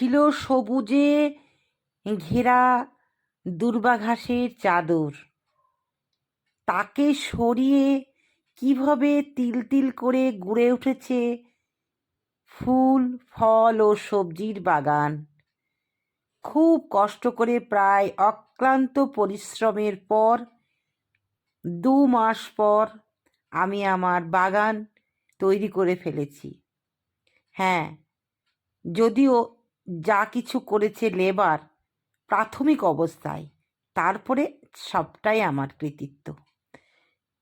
ছিল সবুজে ঘেরা দুর্বা ঘাসের চাদর। তাকে সরিয়ে কীভাবে তিল তিল করে গড়ে উঠেছে ফুল, ফল ও সবজির বাগান। খুব কষ্ট করে প্রায় অক্লান্ত পরিশ্রমের পর, দু মাস পর আমি আমার বাগান তৈরি করে ফেলেছি। হ্যাঁ যদিও যা কিছু করেছে লেবার প্রাথমিক অবস্থায়, তারপরে সবটাই আমার কৃতিত্ব।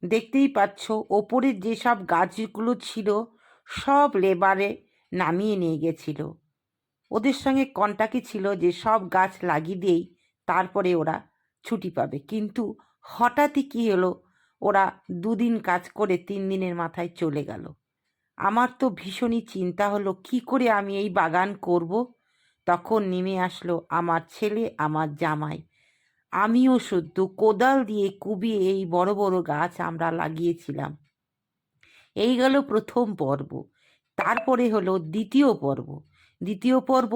দেখতেই পাচ্ছ ওপরে যেসব গাছগুলো ছিল, সব লেবারে নামিয়ে নিয়ে গেছিল। ওদের সঙ্গে কন্টাক্টই ছিল যে সব গাছ লাগিয়ে দিয়েই তারপরে ওরা ছুটি পাবে। কিন্তু হঠাৎই কী হলো, ওরা দুদিন কাজ করে তিন দিনের মাথায় চলে গেল। আমার তো ভীষণই চিন্তা হলো, কি করে আমি এই বাগান করব? তখন নেমে আসলো আমার ছেলে, আমার জামাই। আমিও শুদ্ধ কোদাল দিয়ে কুবিয়ে এই বড় বড় গাছ আমরা লাগিয়েছিলাম। এই গেল প্রথম পর্ব। তারপরে হলো দ্বিতীয় পর্ব। দ্বিতীয় পর্ব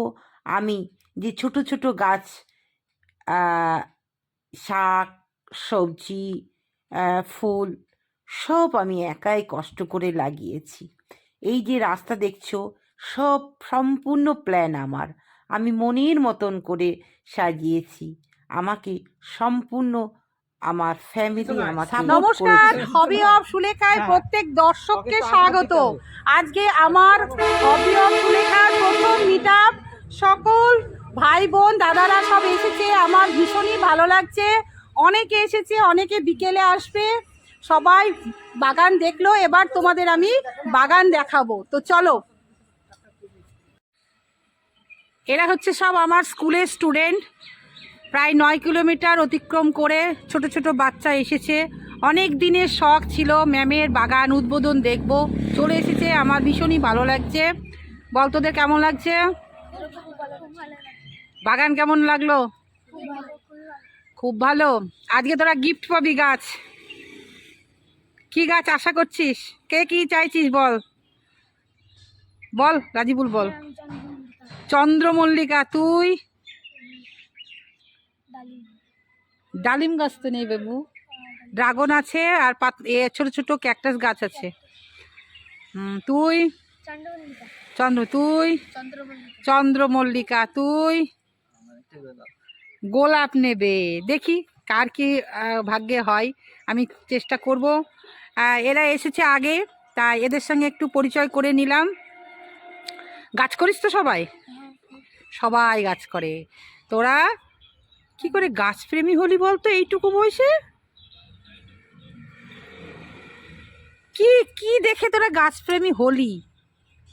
আমি যে ছোট ছোট গাছ শাক, সবজি ফুল সব আমি একাই কষ্ট করে লাগিয়েছি। এই যে রাস্তা দেখছ, সব সম্পূর্ণ প্ল্যান আমার। আমি মনের মতন করে সাজিয়েছি। আমাকে সম্পূর্ণ আমার ফ্যামিলি আমাকে নমস্কার। হবি অফ সুলেখায়। প্রত্যেক দর্শককে স্বাগত আজকে আমার হবি অফ সুলেখার প্রথম মিট সকল ভাই বোন দাদারা সব এসেছে। আমার ভীষণই ভালো লাগছে। অনেকে এসেছে অনেকে বিকেলে আসবে। সবাই বাগান দেখল। এবার তোমাদের আমি বাগান দেখাবো। তো চলো এরা হচ্ছে সব আমার স্কুলের স্টুডেন্ট। প্রায় নয় কিলোমিটার অতিক্রম করে ছোট ছোট বাচ্চা এসেছে। অনেক দিনের শখ ছিল ম্যামের বাগান উদ্বোধন দেখব। চলে এসেছে, আমার ভীষণই ভালো লাগছে। বল তোদের কেমন লাগছে? বাগান কেমন লাগল? খুব ভালো। আজকে তোরা গিফট পাবি গাছ। কি গাছ আশা করছিস? কে কি চাইছিস বল? বল, রাজিবুল বল। চন্দ্রমল্লিকা তুই? ডালিম। গাছ তো নেই বাবু। ড্রাগন আছে আর পাত এ ছোট ছোট ক্যাকটাস গাছ আছে। তুই? চন্দ্র তুই? চন্দ্রমল্লিকা। তুই? গোলাপ নেবে। দেখি কার কি ভাগ্যে হয়। আমি চেষ্টা করব। এরা এসেছে আগে তাই এদের সঙ্গে একটু পরিচয় করে নিলাম। গাছ করিস তো সবাই? সবাই গাছ করে। তোরা কি করে গাছপ্রেমী হলি বলতো এইটুকু বয়সে? কি কি দেখে তোরা গাছপ্রেমী হলি?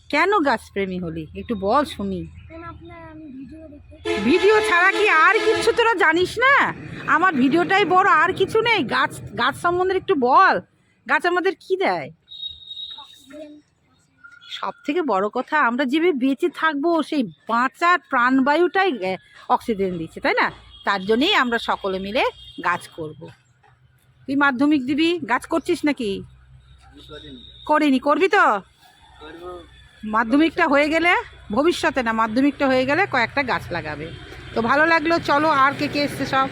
কেন গাছপ্রেমী হলি? একটু বল শুনি। ভিডিও ছাড়া কি আর কিছু তোরা জানিস না? আমার ভিডিওটাই বড় আর কিছু নেই। গাছ গাছ সম্বন্ধে একটু বল। গাছ আমাদের কি দেয়? সব থেকে বড় কথা, আমরা যেভাবে বেঁচে থাকব, সেই বাঁচার প্রাণবায়ুটাই অক্সিজেন দিচ্ছে, তাই না? তার জন্যেই আমরা সকলে মিলে গাছ করব। তুই মাধ্যমিক দিবি? গাছ করছিস নাকি? করিনি। করবি তো? মাধ্যমিকটা হয়ে গেলে, ভবিষ্যতে না, মাধ্যমিকটা হয়ে গেলে কয়েকটা গাছ লাগাবে। তো ভালো লাগল, চলো আর কে কে এসছে সব।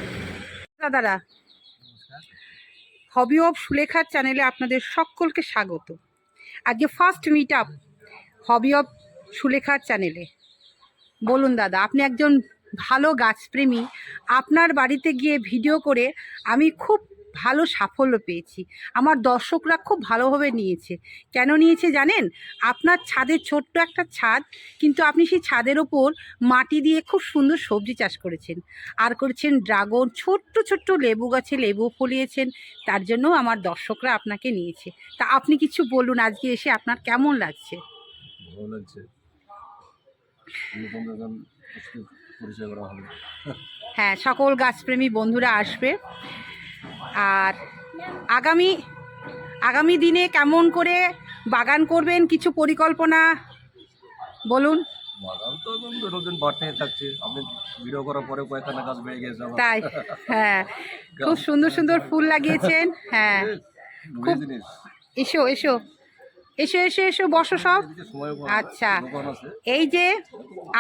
দাদারা হবি অফ সুলেখার চ্যানেলে আপনাদের সকলকে স্বাগত। আজকে first meet up hobby of সুলেখার চ্যানেলে। বলুন দাদা, আপনি একজন ভালো গাছপ্রেমী। আপনার বাড়িতে গিয়ে ভিডিও করে আমি খুব ভালো সাফল্য পেয়েছি। আমার দর্শকরা খুব ভালোভাবে নিয়েছে। কেন নিয়েছে জানেন? আপনার ছাদের ছোট্ট একটা ছাদ, কিন্তু আপনি সেই ছাদের ওপর মাটি দিয়ে খুব সুন্দর সবজি চাষ করেছেন। আর করেছেন ড্রাগন, ছোট্ট ছোট্ট লেবু গাছে লেবু ফলিয়েছেন। তার জন্য আমার দর্শকরা আপনাকে নিয়েছে। তা আপনি কিছু বলুন, আজকে এসে আপনার কেমন লাগছে? ভালো লাগছে নতুন নতুন পরিচয় করা হবে। হ্যাঁ সকল গাছপ্রেমী বন্ধুরা আসবে। আর আগামী আগামী দিনে কেমন করে বাগান করবেন কিছু পরিকল্পনা বলুন। বাগান তো এখন দিন বাড়তে থাকছে। আপনি ভিডিও করার পরে কয়েকখানা গাছ বেড়ে গেছে তাই হ্যাঁ। খুব সুন্দর সুন্দর ফুল লাগিয়েছেন হ্যাঁ। খুব- এসো এসো। এসো এসো এসো বসো সব। আচ্ছা এই যে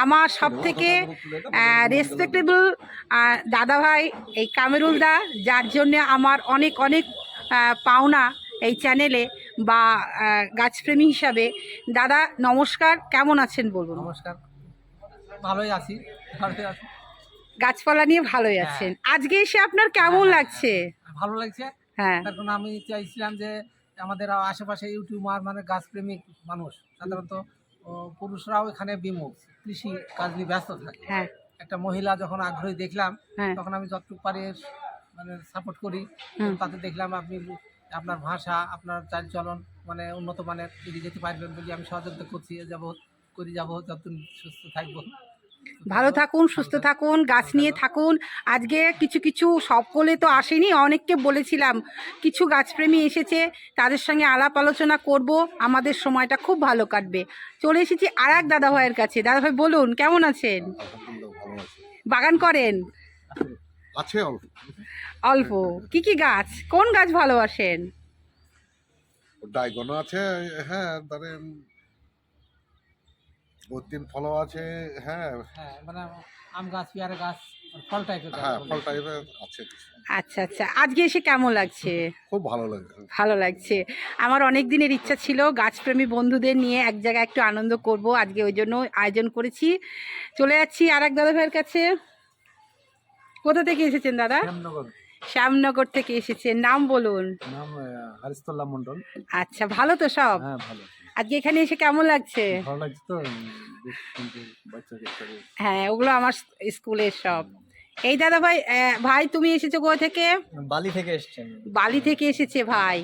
আমার সব থেকে রেসপেক্টেবল দাদাভাই এই কামেরুল দা যার জন্য আমার অনেক অনেক পাওনা এই চ্যানেলে বা গাছপ্রেমী হিসাবে। দাদা নমস্কার কেমন আছেন বলুন? নমস্কার। ভালোই আছি গাছপালা নিয়ে ভালোই আছেন। আজকে এসে আপনার কেমন লাগছে? ভালো লাগছে। হ্যাঁ। আমি চাইছিলাম যে আমাদের আশেপাশে ইউটিউবার মানে গাছপ্রেমিক মানুষ সাধারণত পুরুষরাও এখানে বিমুখ কৃষি কাজ নিয়ে ব্যস্ত থাকে। হ্যাঁ। একটা মহিলা যখন আগ্রহী দেখলাম হ্যাঁ। তখন আমি যতটুকু পারি মানে সাপোর্ট করি। তাতে দেখলাম আপনি আপনার ভাষা আপনার চালচলন মানে উন্নত মানের এগিয়ে যেতে পারবেন বলে আমি সহযোগিতা করছি যাব করি যাব যতদিন সুস্থ থাকব। ভালো থাকুন সুস্থ থাকুন গাছ নিয়ে থাকুন। আজকে কিছু কিছু সকলে তো আসেনি অনেককে বলেছিলাম। কিছু গাছপ্রেমী এসেছে তাদের সঙ্গে আলাপ আলোচনা করব আমাদের সময়টা খুব ভালো কাটবে। চলে এসেছি আর এক দাদাভাইয়ের কাছে। দাদাভাই বলুন কেমন আছেন? আলহামদুলিল্লাহ ভালো আছে। বাগান করেন? আছে অল্প। অল্প। কি কি গাছ? কোন গাছ ভালোবাসেন? ডাইগনও আছে হ্যাঁ তিন ফলও আছে হ্যাঁ। হ্যাঁ মানে আম গাছ পেয়ারা গাছ ফল টাইপের হ্যাঁ ফল টাইপের আছে আচ্ছা আচ্ছা। আজকে এসে কেমন লাগছে? খুব ভালো লাগে ভালো লাগছে। আমার অনেক দিনের ইচ্ছা ছিল গাছপ্রেমী বন্ধুদের নিয়ে এক জায়গায় একটু আনন্দ করব। আজকে ওই জন্য আয়োজন করেছি। চলে যাচ্ছি আর এক দাদা ভাইয়ের কাছে। কোথা থেকে এসেছেন দাদা? শ্যামনগর। শ্যামনগর থেকে এসেছেন। নাম বলুন। নাম হারিস্তল্লা মন্ডল আচ্ছা ভালো তো সব? হ্যাঁ ভালো। আজকে এখানে এসে কেমন লাগছে? ভালো লাগছে তো হ্যাঁ ওগুলো আমার স্কুলের সব। এই দাদা ভাই ভাই তুমি এসেছ কোথা থেকে? বালি থেকে এসেছে বালি থেকে এসেছে ভাই।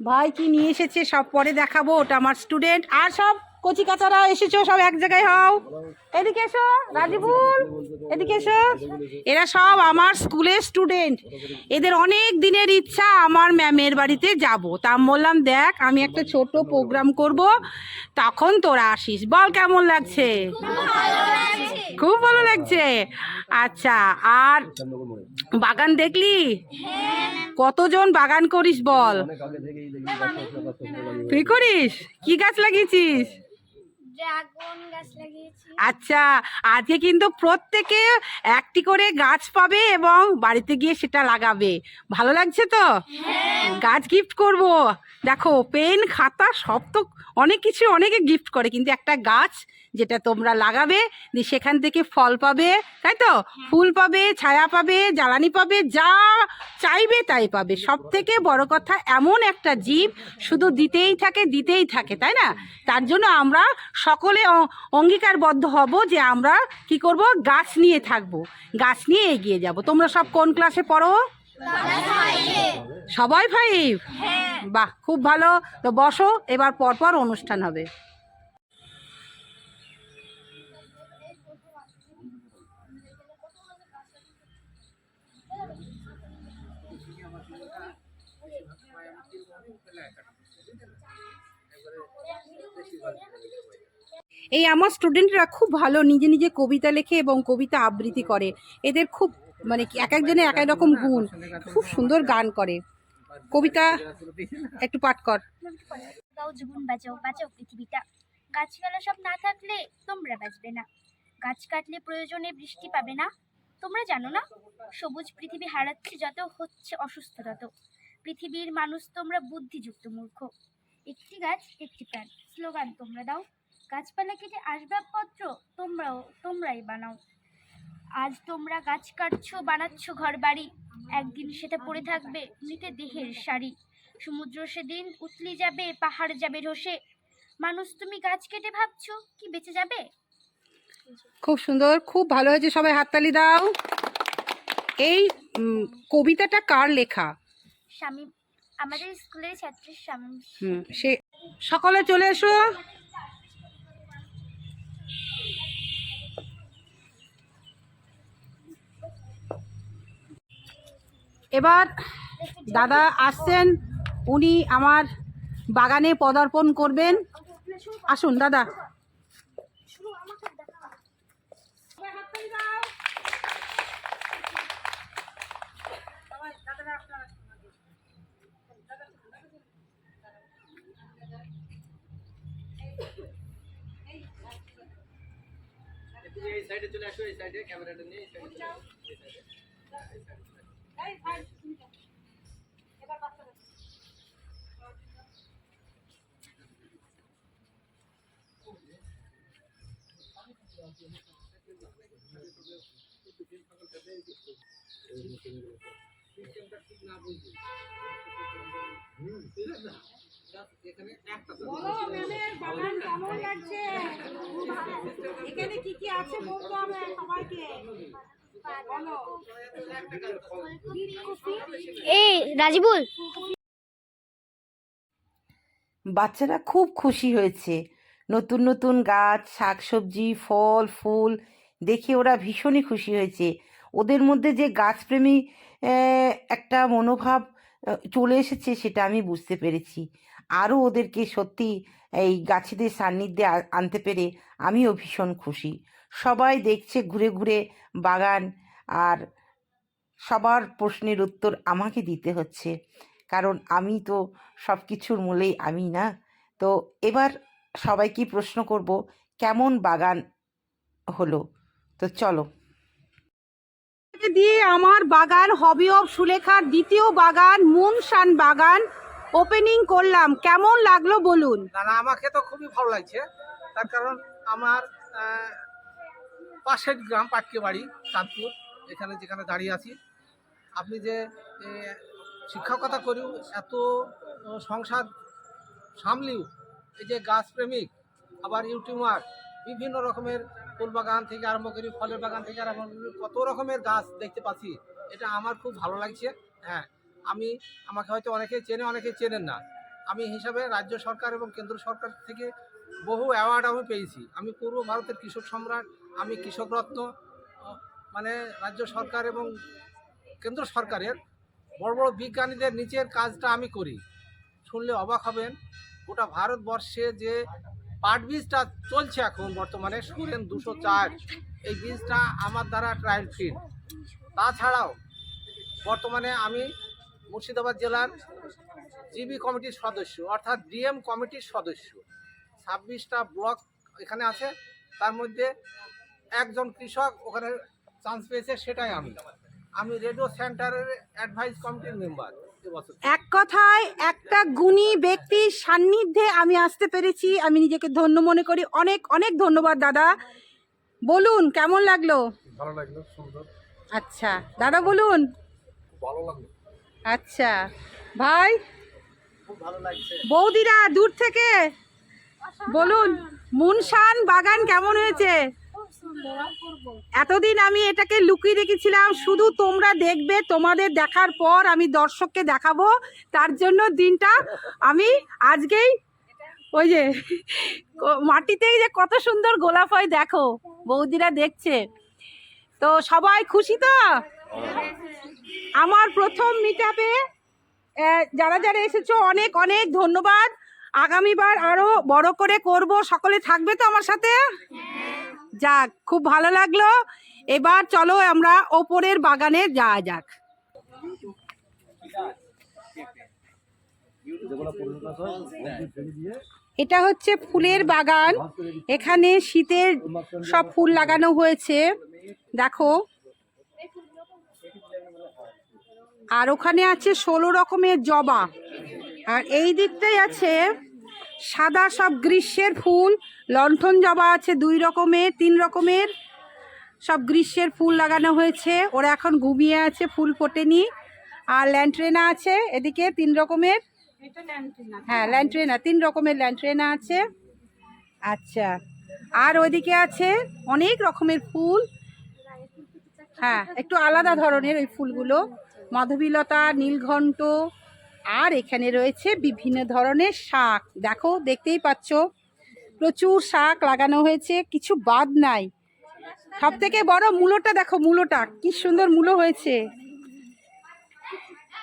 ভাই কি নিয়ে এসেছে? সব পরে দেখাবো ওটা আমার স্টুডেন্ট আর সব কচি কাচারা এসেছ, সব এক জায়গায় হও। এদিকে এসো, রাজিবুল। এদিকে এসো। এরা সব আমার স্কুলের স্টুডেন্ট। এদের অনেক দিনের ইচ্ছা আমার ম্যামের বাড়িতে যাব। তা বললাম, দেখ, আমি একটা ছোট প্রোগ্রাম করব। তখন তোরা আসিস। বল, কেমন লাগছে? খুব ভালো লাগছে। আচ্ছা আর বাগান দেখলি? কতজন বাগান করিস বল? তুই করিস? কি গাছ লাগিয়েছিস? ড্রাগন গাছ লাগিয়েছি। আচ্ছা আজকে কিন্তু প্রত্যেকে একটি করে গাছ পাবে এবং বাড়িতে গিয়ে সেটা লাগাবে। ভালো লাগছে তো? গাছ গিফট করব। দেখো পেন খাতা সব তো অনেক কিছু অনেকে গিফট করে কিন্তু একটা গাছ যেটা তোমরা লাগাবে দিয়ে সেখান থেকে ফল পাবে তাই তো? ফুল পাবে ছায়া পাবে জ্বালানি পাবে যা চাইবে তাই পাবে। সব থেকে বড় কথা এমন একটা জীব শুধু দিতেই থাকে দিতেই থাকে তাই না? তার জন্য আমরা সকলে অঙ্গীকারবদ্ধ হব যে আমরা কি করব? গাছ নিয়ে থাকব। গাছ নিয়ে এগিয়ে যাব। তোমরা সব কোন ক্লাসে পড়ো? সবাই ফাইভ? বাহ খুব ভালো। তো বসো এবার পরপর অনুষ্ঠান হবে। এই আমার স্টুডেন্টরা খুব ভালো, নিজে নিজে কবিতা লেখে এবং কবিতা আবৃত্তি করে। এদের খুব মানে এক একজনের এক এক রকম গুণ। খুব সুন্দর গান করে। কবিতা একটু পাঠ কর। দাও জীবন বাঁচাও বাঁচাও পৃথিবীটা। গাছপালা সব না থাকলে তোমরা বাঁচবে না। গাছ কাটলে প্রয়োজনে বৃষ্টি পাবে না। তোমরা জানো না, সবুজ পৃথিবী হারাচ্ছে যত, হচ্ছে অসুস্থ তত। পৃথিবীর মানুষ তোমরা বুদ্ধিযুক্ত মূর্খ। একটি গাছ, একটি প্রাণ। স্লোগান তোমরা দাও। গাছপালা কেটে আসবাবপত্র তোমরাও তোমরাই বানাও। আজ তোমরা গাছ কাটছো বানাচ্ছ ঘর বাড়ি একদিন সেটা পড়ে থাকবে মৃতে দেহের শাড়ি সমুদ্র সেদিন উতলি যাবে পাহাড় যাবে ধসে মানুষ তুমি গাছ কেটে ভাবছ কি বেঁচে যাবে? খুব সুন্দর খুব ভালো হয়েছে সবাই হাততালি দাও। এই কবিতাটা কার লেখা? স্বামী আমাদের স্কুলের ছাত্রীর স্বামী। সে সকলে চলে এসো। এবার দাদা আসছেন, উনি আমার বাগানে পদার্পণ করবেন। আসুন, দাদা। এই সাইডে চলে আসো, এই সাইডে, ক্যামেরাটা নিয়ে এই সাইডে এখানে কি কি আছে বলতে হবে সবাইকে? এই, রাজিবুল। বাচ্চারা খুব খুশি হয়েছে। নতুন নতুন গাছ, শাকসবজি, ফল, ফুল দেখে ওরা ভীষণই খুশি হয়েছে। ওদের মধ্যে যে গাছপ্রেমী একটা মনোভাব চলে এসেছে সেটা আমি বুঝতে পেরেছি। আরও ওদেরকে সত্যি এই গাছেদের সান্নিধ্যে আনতে পেরে আমিও ভীষণ খুশি। সবাই দেখছে ঘুরে ঘুরে বাগান আর সবার প্রশ্নের উত্তর আমাকে দিতে হচ্ছে। কারণ আমি তো সব কিছুর মূলেই আমি না। তো এবার সবাইকে প্রশ্ন করব কেমন বাগান হলো? তো চলো। দিয়ে আমার বাগান হবি অফ সুলেখার দ্বিতীয় বাগান মুনশান বাগান ওপেনিং করলাম। কেমন লাগল বলুন? না না আমাকে তো খুবই ভালো লাগছে। তার কারণ আমার পাশের গ্রাম পাটকে বাড়ি চাঁদপুর, এখানে যেখানে দাঁড়িয়ে আছি। আপনি যে শিক্ষকতা করিও, এত সংসার সামলিও, এই যে গাছ প্রেমিক, আবার ইউটিউবার, বিভিন্ন রকমের ফুল বাগান থেকে আরম্ভ করি, ফলের বাগান থেকে আরম্ভ করি, কত রকমের গাছ দেখতে পাচ্ছি। এটা আমার খুব ভালো লাগছে হ্যাঁ। আমি, আমাকে হয়তো অনেকেই চেনে, অনেকেই চেনেন না। আমি হিসাবে রাজ্য সরকার এবং কেন্দ্র সরকার থেকে বহু অ্যাওয়ার্ড আমি পেয়েছি। আমি পূর্ব ভারতের কৃষক সম্রাট আমি কৃষক রত্ন মানে রাজ্য সরকার এবং কেন্দ্র সরকারের বড় বড় বিজ্ঞানীদের নিচের কাজটা আমি করি। শুনলে অবাক হবেন, গোটা ভারতবর্ষে যে পাট বীজটা চলছে এখন বর্তমানে, সুরেন দুশো চার, এই বীজটা আমার দ্বারা ট্রায়াল ফিড তাছাড়াও বর্তমানে আমি মুর্শিদাবাদ জেলার জিবি কমিটির সদস্য, অর্থাৎ ডিএম কমিটির সদস্য। ছাব্বিশটা ব্লক এখানে আছে, তার মধ্যে একজন কৃষক ওখানে চান্স পেয়েছে সেটাই আমি। আমি রেডিও সেন্টারের অ্যাডভাইস কমিটির মেম্বার এক কথায় একটা গুণী ব্যক্তির সান্নিধ্যে আমি আসতে পেরেছি। আমি নিজেকে ধন্য মনে করি। অনেক অনেক ধন্যবাদ দাদা। বলুন কেমন লাগল? ভালো লাগল সুন্দর। আচ্ছা দাদা বলুন। ভালো লাগল। আচ্ছা ভাই? খুব ভালো লাগছে। বৌদিরা দূর থেকে? বলুন মুনশান বাগান কেমন হয়েছে? এতদিন আমি এটাকে লুকিয়ে রেখেছিলাম শুধু তোমরা দেখবে, তোমাদের দেখার পর আমি দর্শককে দেখাবো। তার জন্য দিনটা আমি আজকেই ওই যে মাটিতে যে কত সুন্দর গোলাপ হয়, দেখো, বৌদিরা দেখছে। তো সবাই খুশি তো? আমার প্রথম মিট যারা যারা এসেছ, অনেক অনেক ধন্যবাদ। আগামীবার আরও বড় করে করব। সকলে থাকবে তো আমার সাথে? যাক, খুব ভালো লাগল। এবার চলো আমরা ওপরের বাগানে যাওয়া যাক। এটা হচ্ছে ফুলের বাগান। এখানে শীতের সব ফুল লাগানো হয়েছে। দেখো। আর ওখানে আছে ষোলো রকমের জবা। আর এই দিকটাই আছে সাদা সব গ্রীষ্মের ফুল। লণ্ঠন জবা আছে দুই রকমের তিন রকমের। সব গ্রীষ্মের ফুল লাগানো হয়েছে। ওরা এখন ঘুমিয়ে আছে ফুল ফোটেনি। আর ল্যান্ট্রেনা আছে এদিকে তিন রকমের। হ্যাঁ ল্যান্ট্রেনা তিন রকমের ল্যান্ট্রেনা আছে। আচ্ছা আর ওইদিকে আছে অনেক রকমের ফুল। হ্যাঁ একটু আলাদা ধরনের ওই ফুলগুলো। মাধবীলতা নীলঘণ্ট আর এখানে রয়েছে বিভিন্ন ধরনের শাক। দেখো দেখতেই পাচ্ছ। প্রচুর শাক লাগানো হয়েছে, কিছু বাদ নাই। সব থেকে বড় মূলোটা দেখো, মূলোটা, কি সুন্দর মূলো হয়েছে।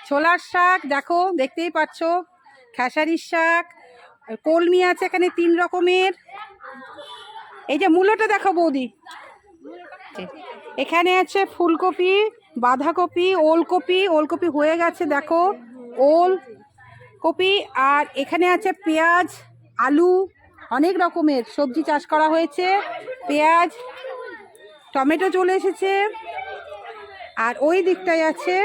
ছোলার শাক, দেখো, দেখতেই পাচ্ছ, খেসারির শাক, কলমি আছে এখানে তিন রকমের। এই যে মূলোটা দেখো বৌদি। এখানে আছে ফুলকপি, বাঁধাকপি, ওলকপি ওলকপি হয়ে গেছে, দেখো, ওল কপি, আর এখানে আছে পেঁয়াজ, আলু অনেক রকমের সবজি চাষ করা হয়েছে, পেঁয়াজ, টমেটো চলে এসেছে, আর ওই দিকটায় আছে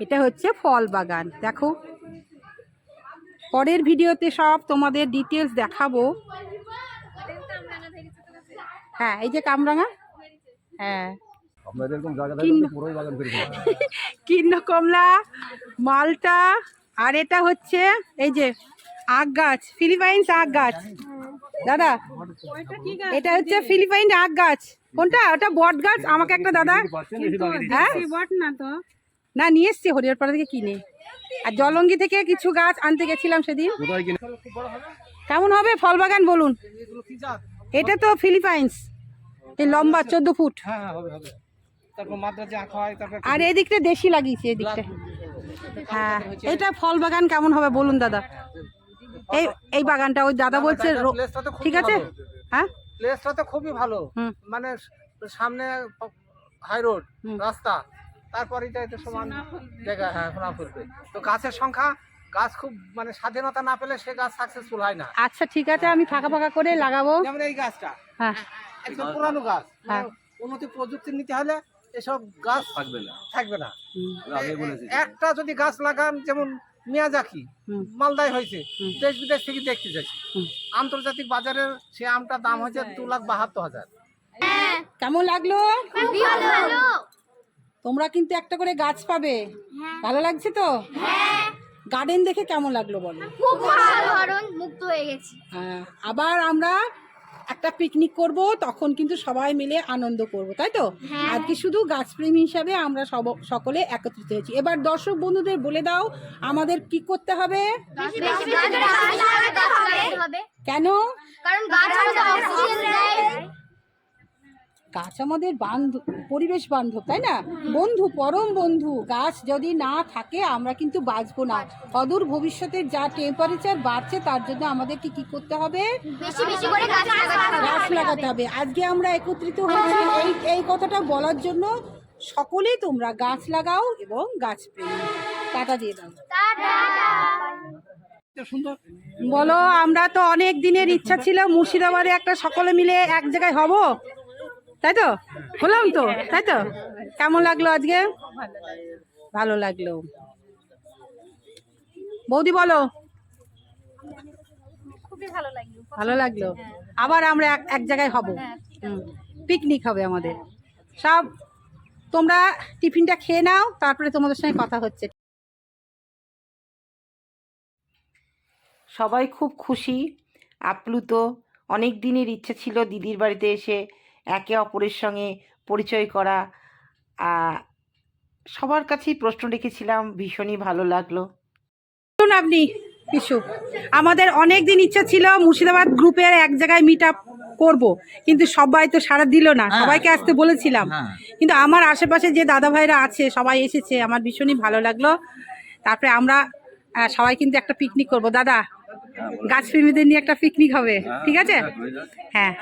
এটা হচ্ছে ফল বাগান। দেখো, পরের ভিডিওতে সব তোমাদের ডিটেলস দেখাবো। হ্যাঁ এই যে কামরাঙা? হ্যাঁ। এরকম জায়গা কিন্ন- থাকলে পুরোই বাগান করে দেবেন। কমলা মালটা আর এটা হচ্ছে এই যে আখ গাছ ফিলিপাইন্স আখ গাছ। দাদা এটা হচ্ছে ফিলিপাইন আখ গাছ। কোনটা? ওটা বট গাছ? আমাকে একটা দাদা। পাচ্ছেন বেশি বাগান হ্যাঁ? না নিয়ে এসছি হরিয়ারপাড়া থেকে কিনে। আর জলঙ্গি থেকে কিছু গাছ আনতে গেছিলাম সেদিন। কেমন হবে? ফল বাগান বলুন। এটা তো ফিলিপাইন্স। এই লম্বা চোদ্দ ফুট। হ্যাঁ হ্যাঁ হবে হবে। তারপর মাদ্রাজ আঁক হয় তারপর আর এই দিকটা দেশি লাগিয়েছে এই দিকটা। হ্যাঁ এটা ফল বাগান কেমন হবে বলুন দাদা? এই এই বাগানটা ওই দাদা বলছে ঠিক আছে? হ্যাঁ? প্লেসটা তো খুবই ভালো। মানে সামনে হাই রোড রাস্তা। তারপর এটা এটা সমান জায়গা হ্যাঁ করবে তো গাছের সংখ্যা গাছ খুব মানে স্বাধীনতা না পেলে সে গাছ সাকসেসফুল হয় না। আচ্ছা ঠিক আছে আমি ফাঁকা ফাঁকা করে লাগাবো। যেমন এই গাছটা হ্যাঁ। একদম পুরানো গাছ। হ্যাঁ। উন্নতি প্রযুক্তি নিতে হলে এসব গাছ থাকবে না। থাকবে না। একটা যদি গাছ লাগান যেমন মিয়াজাকি। মালদায় হয়েছে দেশ বিদেশ থেকে দেখতে যাচ্ছি আন্তর্জাতিক বাজারের সে আমটার দাম হয়েছে দু লাখ বাহাত্তর হাজার। কেমন লাগল? তোমরা কিন্তু একটা করে গাছ পাবে। ভালো লাগছে তো? গার্ডেন দেখে কেমন লাগল বলো? খুব হয়ে গেছি। হ্যাঁ, আবার আমরা একটা পিকনিক করব তখন কিন্তু সবাই মিলে আনন্দ করব তাই তো? আজকে শুধু গাছপ্রেমী হিসাবে আমরা সব সকলে একত্রিত হয়েছি। এবার দর্শক বন্ধুদের বলে দাও আমাদের কি করতে হবে? কেন? কারণ গাছ অক্সিজেন দেয়। গাছ আমাদের বান্ধব পরিবেশ বান্ধব তাই না? বন্ধু পরম বন্ধু গাছ যদি না থাকে আমরা কিন্তু বাঁচবো না। অদূর ভবিষ্যতে যা টেম্পারেচার বাড়ছে তার জন্য আমাদেরকে কি করতে হবে? বেশি বেশি করে গাছ লাগাতে হবে। গাছ লাগাতে হবে। আজকে আমরা একত্রিত হয়েছি এই এই কথাটা বলার জন্য। সকলেই তোমরা গাছ লাগাও এবং গাছ প্রেমী। টাটা দিয়ে দাও। বলো আমরা তো অনেক দিনের ইচ্ছা ছিল মুর্শিদাবাদে একটা সকলে মিলে এক জায়গায় হব। তাই তো? হলাম তো তাই তো? কেমন লাগল আজকে? ভালো লাগল। বৌদি বলো। খুবই ভালো লাগল। ভালো লাগল? আবার আমরা এক এক জায়গায় হব। পিকনিক হবে আমাদের। সব তোমরা টিফিনটা খেয়ে নাও তারপরে তোমাদের সঙ্গে কথা হচ্ছে। সবাই খুব খুশি আপ্লুত। অনেক দিনের ইচ্ছে ছিল দিদির বাড়িতে এসে একে অপরের সঙ্গে পরিচয় করা সবার কাছেই প্রশ্ন রেখেছিলাম ভীষণই ভালো লাগল। শুনুন আপনি কিছু। আমাদের অনেক দিন ইচ্ছা ছিল মুর্শিদাবাদ গ্রুপের এক জায়গায় মিট আপ করব কিন্তু সবাই তো সারা দিল না। সবাইকে আসতে বলেছিলাম। কিন্তু আমার আশেপাশে যে দাদা ভাইরা আছে সবাই এসেছে আমার ভীষণই ভালো লাগল। তারপরে আমরা সবাই কিন্তু একটা পিকনিক করব। দাদা গাছ গাছপ্রেমীদের নিয়ে একটা পিকনিক হবে ঠিক আছে? হ্যাঁ।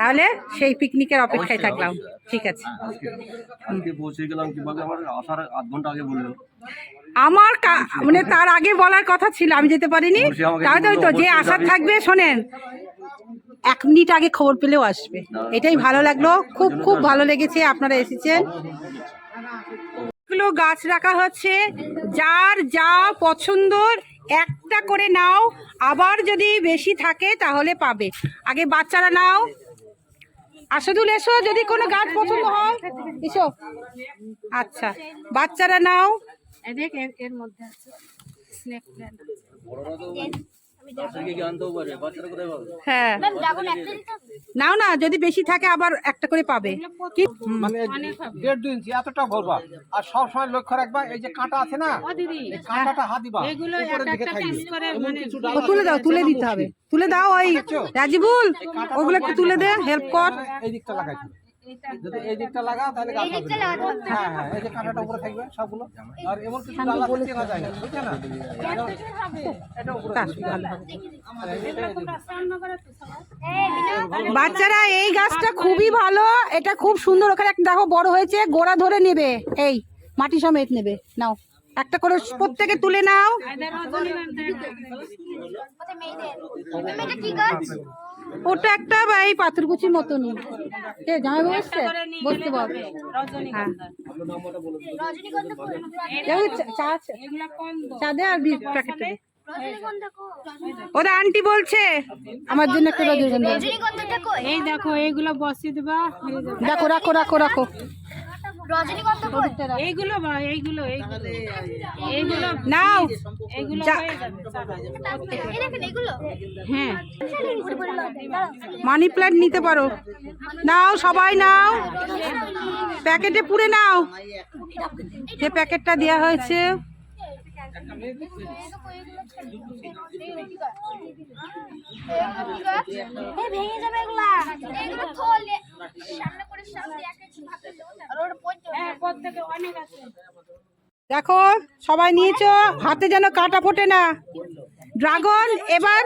তাহলে সেই পিকনিকের অপেক্ষায় থাকলাম। ঠিক আছে। কীভাবে? আমার মানে তার আগে বলার কথা ছিল আমি যেতে পারিনি। তাহলে তো যে আশা থাকবে শোনেন এক মিনিট আগে খবর পেলেও আসবে। এটাই ভালো লাগল। খুব খুব ভালো লেগেছে আপনারা এসেছেন। গাছ রাখা হচ্ছে। যার যা পছন্দর একটা করে নাও। আবার যদি বেশি থাকে তাহলে পাবে। আগে বাচ্চারা নাও আসাদুল এসো যদি কোনো গাছ পছন্দ হয়। এসো। আচ্ছা বাচ্চারা নাও। দেখ এর মধ্যে আছে। স্নেক পাবে হ্যাঁ? নাও না যদি বেশি থাকে আবার একটা করে পাবে। মানে দেড় দুই ইঞ্চি এতটা ভরবা আর সব সময় লক্ষ্য রাখবা এই যে কাঁটা আছে না কাঁটাটা হাত দিবা আছে, তুলে দাও তুলে দিতে হবে। তুলে দাও ওই রাজিবুল ওগুলো একটু তুলে দে হেল্প কর। এই দিকটা। যদি এই দিকটা লাগাও তাহলে গাছ হবে দিকটা না। লাগাতে হবে। হ্যাঁ হ্যাঁ এই যে কাঁটাটা উপরে থাকবে সবগুলো। আর এমন কিছু ডাল আছে চেনা যায় না? বুঝছে না এটা উপরে কাজ থাকবে। ভালো। হবে। এই, বিনা- বাচ্চারা এই গাছটা খুবই ভালো। এটা খুব সুন্দর। ওখানে একটা দেখো বড় হয়েছে গোড়া ধরে নেবে। এই মাটি সমেত নেবে। নাও একটা করে প্রত্যেকে তুলে নাও। ওটা একটা বা এই পাথরকুচির মতন কে জামাই বসছে বসতে বল। আর বিশ ওরা আন্টি বলছে আমার জন্য একটা রজনীগন্ধা। এই দেখো এইগুলো বসিয়ে দেবা। দেখো রাখো রাখো রাখো। রজনীগন্ধা কই এইগুলো বা এইগুলো এইগুলো। এইগুলো নাও। এইগুলো হয়ে যাবে এই দেখেন হ্যাঁ। মানি প্ল্যান্ট নিতে পারো। নাও সবাই নাও। প্যাকেটে পুরে নাও। যে প্যাকেটটা দেওয়া হয়েছে। ভেঙে যাবে এগুলা। এগুলো থলে সামনে করে সামনে একটা আর ওটা পড়তে হ্যাঁ প্রত্যেকে অনেক আছে। দেখো সবাই নিয়েছো হাতে যেন কাটা ফোটে না। ড্রাগন এবার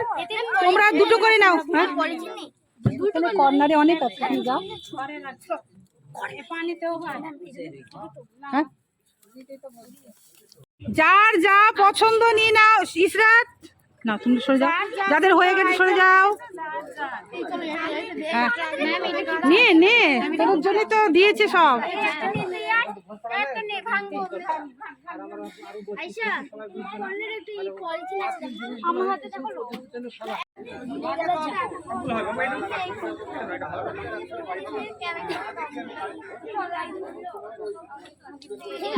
তোমরা দুটো করে নাও হ্যাঁ? কর্নারে অনেক আছে তুমি যাও। পানিতেও হয়। হ্যাঁ? যার যা পছন্দ নিয়ে নাও। ইসরাত। না তুমি সরে যাও। যাদের হয়ে গেছে সরে যাও। হ্যাঁ নে নে। তোর জন্য তো দিয়েছে সব। আমার হাতে দেখো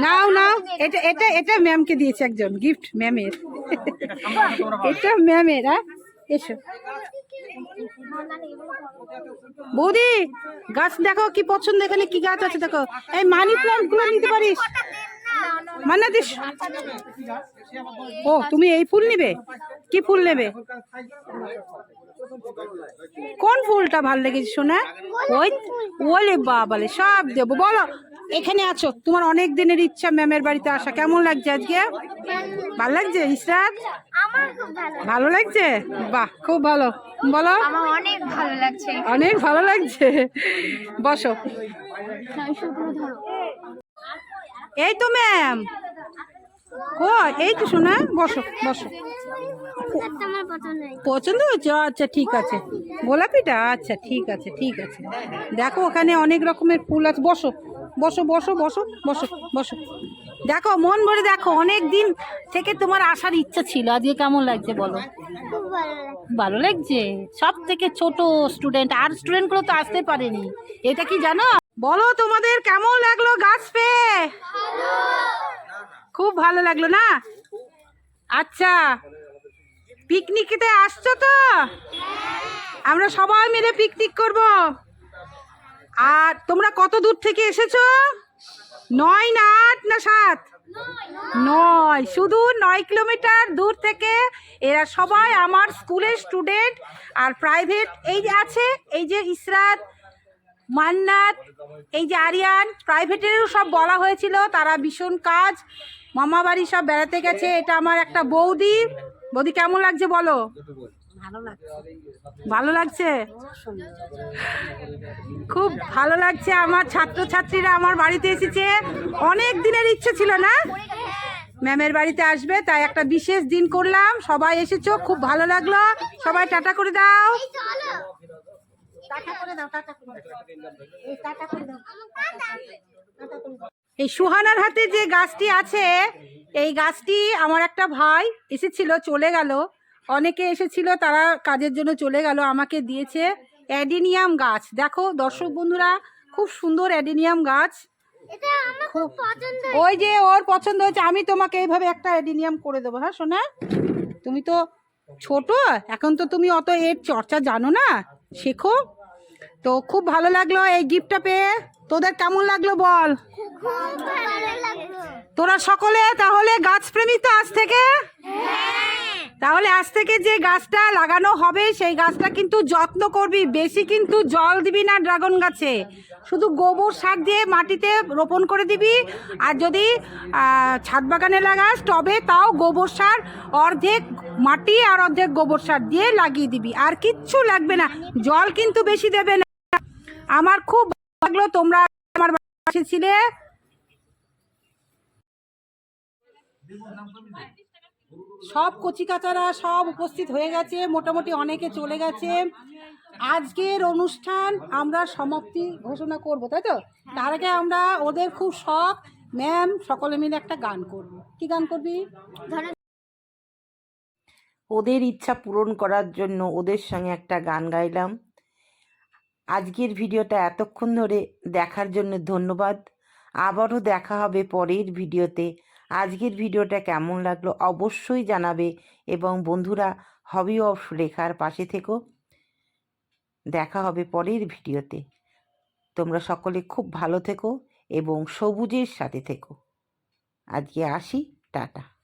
নাও নাও। এটা এটা এটা ম্যামকে দিয়েছে একজন গিফট ম্যামের এটা ম্যামের হ্যাঁ এসো। বৌদি, গাছ দেখো কি পছন্দ, এখানে কি গাছ আছে দেখো। এই মানি প্লান্টগুলো নিতে পারিস? মান্না দিস ও, তুমি এই ফুল নেবে? কি ফুল নেবে? কোন ফুলটা ভালো লেগেছে শোনা ওই ওলে বাবালে, সব দেবো। বলো, এখানে আছো। তোমার অনেক দিনের ইচ্ছা ম্যামের বাড়িতে আসা। কেমন লাগছে আজকে? ভালো লাগছে ইসরাত ভালো ভালো লাগছে? বাহ, খুব ভালো। বলো। অনেক ভালো লাগছে অনেক ভালো লাগছে। বসো। এই তো ম্যাম। ও এই তো শোনা, বসো বসো। পছন্দ হচ্ছে আচ্ছা ঠিক আছে। গোলাপিটা? আচ্ছা ঠিক আছে ঠিক আছে। দেখো, ওখানে অনেক রকমের ফুল আছে। বসো বসো বসো বসো বসো বসো। দেখো, মন ভরে দেখো, অনেক দিন থেকে তোমার আসার ইচ্ছা ছিল। আজকে কেমন লাগছে বলো? ভালো লাগছে। সব থেকে ছোট স্টুডেন্ট আর স্টুডেন্টগুলো তো আসতে পারেনি। এটা কি জানো? বলো, তোমাদের কেমন লাগল গাছ পেয়ে? খুব ভালো লাগল না? আচ্ছা পিকনিকেতে আসছো তো? আমরা সবাই মিলে পিকনিক করব। আর তোমরা কত দূর থেকে এসেছ? নয় না আট না সাত? নয়। শুধু নয় কিলোমিটার দূর থেকে এরা সবাই আমার স্কুলের স্টুডেন্ট আর প্রাইভেট। এই যে আছে, এই যে ইসরাত মান্নাত এই যে আরিয়ান প্রাইভেটেরও সব বলা হয়েছিল তারা ভীষণ কাজ। মামা বাড়ি সব বেড়াতে গেছে এটা আমার একটা বৌদি। বৌদি কেমন লাগছে বলো? ভালো লাগছে। খুব ভালো লাগছে। আমার ছাত্রছাত্রীরা আমার বাড়িতে এসেছে। অনেক দিনের ইচ্ছে ছিল না? ম্যামের বাড়িতে আসবে তাই একটা বিশেষ দিন করলাম। সবাই এসেছ খুব ভালো লাগল। সবাই টাটা করে দাও। এই সুহানার হাতে যে গাছটি আছে এই গাছটি আমার একটা ভাই এসেছিল চলে গেল। অনেকে এসেছিল তারা কাজের জন্য চলে গেল আমাকে দিয়েছে অ্যাডিনিয়াম গাছ। দেখো দর্শক বন্ধুরা খুব সুন্দর অ্যাডিনিয়াম গাছ। খুব ওই যে ওর পছন্দ হয়েছে আমি তোমাকে এইভাবে একটা অ্যাডিনিয়াম করে দেবো হ্যাঁ সোনা? তুমি তো ছোট এখন তো তুমি অত এর চর্চা জানো না শেখো। তো খুব ভালো লাগল এই গিফটটা পেয়ে। তোদের কেমন লাগল বল? তোরা সকলে তাহলে গাছপ্রেমী তো আজ থেকে? তাহলে আজ থেকে যে গাছটা লাগানো হবে, সেই গাছটা কিন্তু যত্ন করবি। বেশি কিন্তু জল দিবি না ড্রাগন গাছে। শুধু গোবর সার দিয়ে মাটিতে রোপণ করে দিবি। আর যদি ছাদ বাগানে লাগাস টবে তাও গোবর সার, অর্ধেক মাটি আর অর্ধেক গোবর সার দিয়ে লাগিয়ে দিবি। আর কিচ্ছু লাগবে না। জল কিন্তু বেশি দেবে না। আমার খুব ভালো লাগল তোমরা আমার বাড়ি ছিলে সব কচিকাচারা সব উপস্থিত হয়ে গেছে মোটামুটি অনেকে চলে গেছে। আজকের অনুষ্ঠান আমরা সমাপ্তি ঘোষণা করব তাই তো? তার আগে আমরা ওদের খুব শখ ম্যাম সকলে মিলে একটা গান করব। কি গান করবি? ওদের ইচ্ছা পূরণ করার জন্য ওদের সঙ্গে একটা গান গাইলাম। আজকের ভিডিওটা এতক্ষণ ধরে দেখার জন্য ধন্যবাদ। আবারও দেখা হবে পরের ভিডিওতে। আজকের ভিডিওটা কেমন লাগল অবশ্যই জানাবে এবং বন্ধুরা হবি অফ লেখার পাশে থেকো। দেখা হবে পরের ভিডিওতে। তোমরা সকলে খুব ভালো থেকো এবং সবুজের সাথে থেকো। আজকে আসি, টাটা।